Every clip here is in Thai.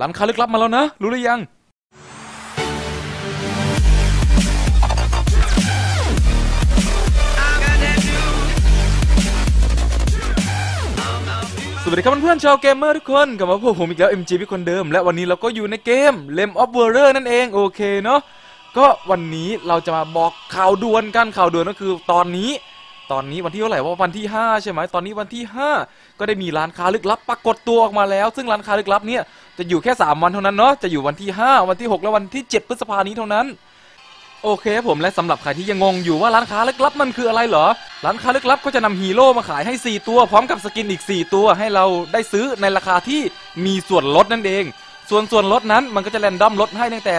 ร้านค้าลึกลับมาแล้วนะ รู้หรือยังสวัสดีครับเพื่อนๆชาวเกมเมอร์ทุกคนกลับมาพบผมอีกแล้ว MG พี่คนเดิม และวันนี้เราก็อยู่ในเกม Lem of w o r e r นั่นเองโอเคเนาะก็วันนี้เราจะมาบอกข่าวด่วนกันข่าวด่วนก็คือตอนนี้ ตอนนี้วันที่เท่าไหร่ว่าวันที่ 5 ใช่ไหมตอนนี้วันที่ 5 ก็ได้มีร้านค้าลึกลับปรากฏตัวออกมาแล้ว ซึ่งร้านค้าลึกลับเนี่ยจะอยู่แค่ 3 วันเท่านั้นเนาะจะอยู่วันที่ 5 วันที่ 6 และวันที่ 7 พฤษภานี้เท่านั้น โอเคผมและสำหรับใครที่ยังงงอยู่ว่าร้านค้าลึกลับมันคืออะไรเหรอ ร้านค้าลึกลับก็จะนำฮีโร่มาขายให้ 4 ตัวพร้อมกับสกินอีก 4 ตัวให้เราได้ซื้อในราคาที่มีส่วนลดนั่นเอง ส่วนส่วนลดนั้นมันก็จะแรนดอมลดให้ตั้งแต่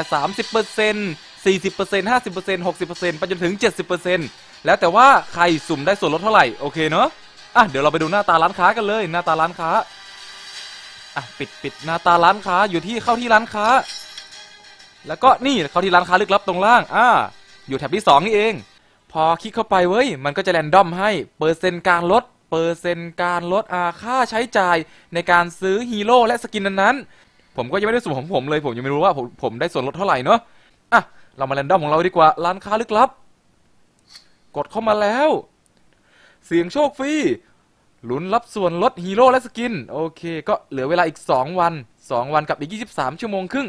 30% 40% 50% 60%ไปจนถึง 70%แล้วแต่ว่าใครสุ่มได้ส่วนลดเท่าไหร่ โอเคเนาะอะเดี๋ยวเราไปดูหน้าตาร้านค้ากันเลย หน้าตาร้านค้าอะปิดปิดหน้าตาร้านค้าอยู่ที่เข้าที่ร้านค้า แล้วก็นี่เข้าที่ร้านค้าลึกลับตรงล่างอ่าอยู่แถบที่ 2 นี่เอง พอคลิกเข้าไปเว้ย มันก็จะแรนดอมให้เปอร์เซ็นต์การลดเปอร์เซ็นต์การลดอาค่าใช้จ่ายในการซื้อฮีโร่และสกินนั้นๆผมก็ยังไม่ได้สุ่มของผมเลย ผมยังไม่รู้ว่าผมผมได้ส่วนลดเท่าไหร่เนาะอะ เรามาแรนดอมของเราดีกว่าร้านค้าลึกลับ กดเข้ามาแล้ว เสียงโชคฟรีลุ้นรับส่วนลดฮีโร่และสกิน โอเค ก็เหลือเวลาอีก 2 วัน 2 วันกับอีก 23 ชั่วโมงครึ่ง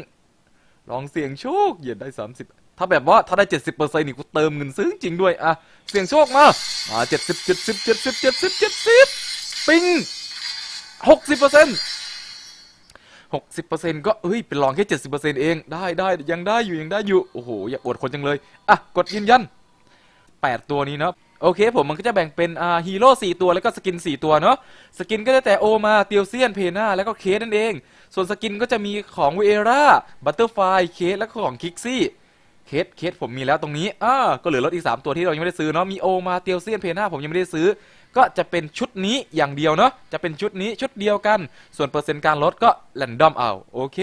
ลองเสี่ยงโชคเหยียดได้ 30 ถ้าแบบว่าถ้าได้ 70เปอร์เซ็นต์นี่กูเติมเงินซื้อจริงด้วยอะเสี่ยงโชคมามา70 70 70 70 70 ปิ้ง60เปอร์เซ็นต์ 60เปอร์เซ็นต์ก็เฮ้ยเป็นรองแค่ 70เปอร์เซ็นต์เองได้ได้ยังได้อยู่ยังได้อยู่ โอ้โห อย่าอวดคนจังเลย อะ กดยืนยัน 8 ตัวนี้เนาะโอเคผมมันก็จะแบ่งเป็นอ่าฮีโร่4ตัวแล้วก็สกิน 4 ตัวเนาะสกินก็จะแต่โอมาเตียวเซียนเพนาแล้วก็เคสนั่นเอง ส่วนสกินก็จะมีของเวราบัตเตอร์ไฟเคสแล้วก็ของคิกซี่ เคสเคสผมมีแล้วตรงนี้อ่าก็เหลือรถอีก 3 ตัวที่เรายังไม่ได้ซื้อเนาะมีโอมาเตียวเซียนเพนาผมยังไม่ได้ซื้อ ก็จะเป็นชุดนี้อย่างเดียวเนาะจะเป็นชุดนี้ชุดเดียวกัน ส่วนเปอร์เซ็นต์การลดก็แรนดอมเอาโอเค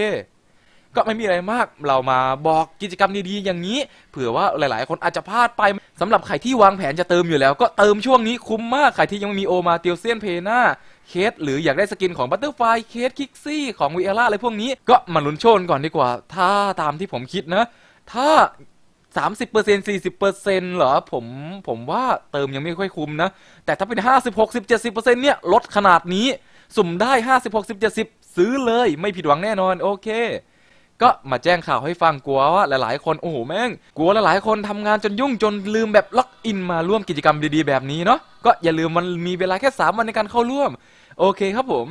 ก็ไม่มีอะไรมากเรามาบอกกิจกรรมดีๆอย่างนี้ เผื่อว่าหลายๆ คนอาจจะพลาดไปสำหรับใครที่วางแผนจะเติมอยู่แล้ว ก็เติมช่วงนี้คุ้มมากใครที่ยังไม่มีโอมาเตียวเซียนเพนาเคสหรืออยากได้สกินของบัตเตอร์ไฟเคสคิกซี่ของวีเอล่าอะไรพวกนี้ก็มาลุ้นโชนก่อนดีกว่า ถ้าตามที่ผมคิดนะ ถ้า30% 40%เซ็นต์เหรอ ผมผมว่าเติมยังไม่ค่อยคุ้มนะ แต่ถ้าเป็น50 60 70%เนี่ยลดขนาดนี้ สุ่มได้50 60 70ซื้อเลยไม่ผิดหวังแน่นอน โอเค ก็มาแจ้งข่าวให้ฟังกลัวว่าหลาย ๆ คนโอ้โหแม่ง กลัวหลายๆคนทำงานจนยุ่งจนลืมแบบล็อกอินมาร่วมกิจกรรมดีๆแบบนี้เนาะก็อย่าลืมมันมีเวลาแค่ 3 วันในการเข้าร่วม โอเคครับผม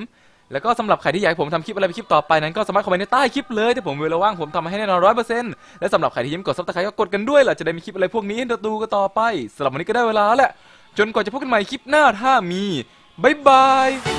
แล้วก็สำหรับใครที่อยากให้ผมทำคลิปอะไรไปคลิปต่อไปนั้นก็สามารถคอมเมนต์ในใต้คลิปเลยแต่ผมเวลาว่างผมทำให้แน่นอนร้อยเปอร์เซ็นต์และสำหรับใครที่ยิ้มกดซับสไครต์ก็กดกันด้วยล่ะจะได้มีคลิปอะไรพวกนี้ให้เราดูกันต่อไปสำหรับวันนี้ก็ได้เวลาแล้วแหละจนกว่าจะพบกันใหม่คลิปหน้าถ้ามีบ๊ายบาย